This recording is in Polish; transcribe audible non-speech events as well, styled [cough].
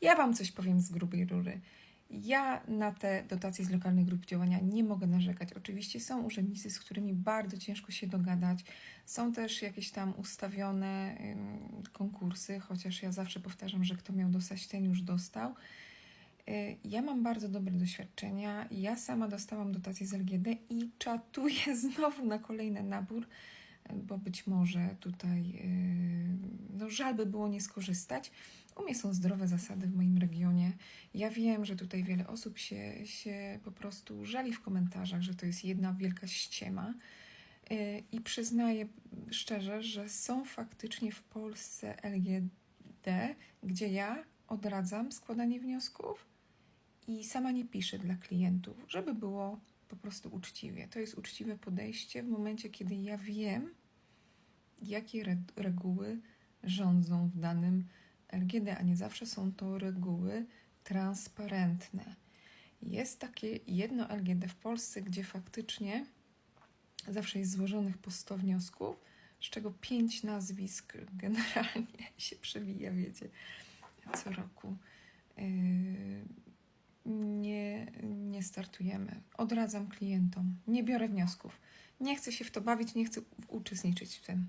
Ja Wam coś powiem z grubej rury. Ja na te dotacje z lokalnych grup działania nie mogę narzekać. Oczywiście są urzędnicy, z którymi bardzo ciężko się dogadać. Są też jakieś tam ustawione konkursy, chociaż ja zawsze powtarzam, że kto miał dostać, ten już dostał. Y, Ja mam bardzo dobre doświadczenia. Ja sama dostałam dotację z LGD i czatuję [laughs] znowu na kolejny nabór, bo być może tutaj y, no, żal by było nie skorzystać. U mnie są zdrowe zasady w moim regionie. Ja wiem, że tutaj wiele osób się, się po prostu żali w komentarzach, że to jest jedna wielka ściema. Y, I przyznaję szczerze, że są faktycznie w Polsce LGD, gdzie ja odradzam składanie wniosków i sama nie piszę dla klientów, żeby było po prostu uczciwie. To jest uczciwe podejście w momencie, kiedy ja wiem, jakie re- reguły rządzą w danym LGD, a nie zawsze są to reguły transparentne. Jest takie jedno LGD w Polsce, gdzie faktycznie zawsze jest złożonych po 100 wniosków, z czego pięć nazwisk generalnie się przewija, wiecie, co roku. Yy, nie, nie startujemy. Odradzam klientom. Nie biorę wniosków. Nie chcę się w to bawić, nie chcę uczestniczyć w tym.